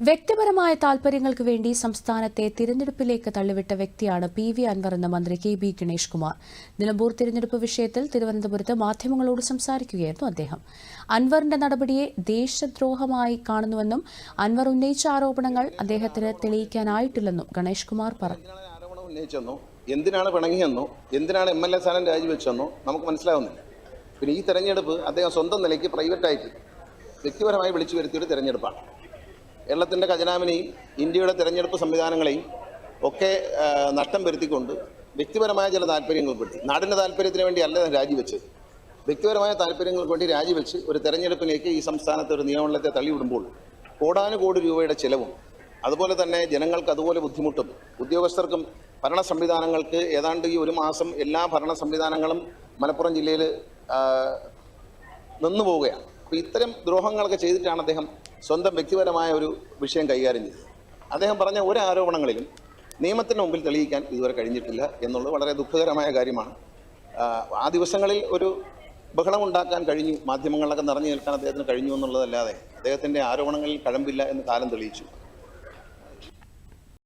വ്യക്തിപരമായ താൽപര്യങ്ങൾക്ക് വേണ്ടി സംസ്ഥാനത്തെ തിരഞ്ഞെടുപ്പിലേക്ക് തള്ളിവിട്ട വ്യക്തിയാണ് പി വി അൻവർ എന്ന മന്ത്രി കെ ബി ഗണേഷ് കുമാർ. നിലമ്പൂർ തിരഞ്ഞെടുപ്പ് വിഷയത്തിൽ തിരുവനന്തപുരത്ത് മാധ്യമങ്ങളോട് സംസാരിക്കുകയായിരുന്നു അദ്ദേഹം. അൻവറിന്റെ നടപടിയെ ദേശദ്രോഹമായി കാണുന്നുവെന്നും അൻവർ ഉന്നയിച്ച ആരോപണങ്ങൾ അദ്ദേഹത്തിന് തെളിയിക്കാനായിട്ടില്ലെന്നും ഗണേഷ് കുമാർ പറഞ്ഞു എന്തിനാണ് പിണങ്ങിയെന്നോ? എന്തിനാണ് എം എൽ എ സ്ഥാനം രാജിവെച്ചെന്നോ നമുക്ക് മനസ്സിലാവുന്നില്ല. പിന്നെ ഈ തെരഞ്ഞെടുപ്പ് അദ്ദേഹം സ്വന്തം നിലയ്ക്ക് പ്രൈവറ്റായിട്ട് വ്യക്തിപരമായി വിളിച്ചു വരുത്തിയൊരു തെരഞ്ഞെടുപ്പാണ്. കേരളത്തിന്റെ ഖജനാവിനെയും ഇന്ത്യയുടെ തിരഞ്ഞെടുപ്പ് സംവിധാനങ്ങളെയും ഒക്കെ നഷ്ടം വരുത്തിക്കൊണ്ട് വ്യക്തിപരമായ ചില താല്പര്യങ്ങൾ പെടുത്തി നാടിന്റെ താല്പര്യത്തിന് വേണ്ടി അല്ല രാജിവെച്ചത്. വ്യക്തിപരമായ താല്പര്യങ്ങൾക്ക് വേണ്ടി രാജിവെച്ച് ഒരു തെരഞ്ഞെടുപ്പിലേക്ക് ഈ സംസ്ഥാനത്ത് ഒരു നിയമനത്തെ തള്ളിവിടുമ്പോൾ കോടാനുകോടി രൂപയുടെ ചിലവും അതുപോലെ തന്നെ ജനങ്ങൾക്ക് അതുപോലെ ബുദ്ധിമുട്ടും ഉദ്യോഗസ്ഥർക്കും ഭരണ സംവിധാനങ്ങൾക്ക് ഏതാണ്ട് ഈ ഒരു മാസം എല്ലാ ഭരണ സംവിധാനങ്ങളും മലപ്പുറം ജില്ലയിൽ നിന്നു പോവുകയാണ് അപ്പോൾ ഇത്തരം ദ്രോഹങ്ങളൊക്കെ ചെയ്തിട്ടാണ് അദ്ദേഹം സ്വന്തം വ്യക്തിപരമായ ഒരു വിഷയം കൈകാര്യം ചെയ്തത് അദ്ദേഹം പറഞ്ഞ ഒരു ആരോപണങ്ങളിലും നിയമത്തിന് മുമ്പിൽ തെളിയിക്കാൻ ഇതുവരെ കഴിഞ്ഞിട്ടില്ല എന്നുള്ളത് വളരെ ദുഃഖകരമായ കാര്യമാണ്. ആ, ദിവസങ്ങളിൽ ഒരു ബഹളമുണ്ടാക്കാൻ കഴിഞ്ഞു മാധ്യമങ്ങളിലൊക്കെ നിറഞ്ഞു നിൽക്കാൻ അദ്ദേഹത്തിന് കഴിഞ്ഞു എന്നുള്ളതല്ലാതെ അദ്ദേഹത്തിന്റെ ആരോപണങ്ങളിൽ കഴമ്പില്ല എന്ന് കാലം തെളിയിച്ചു.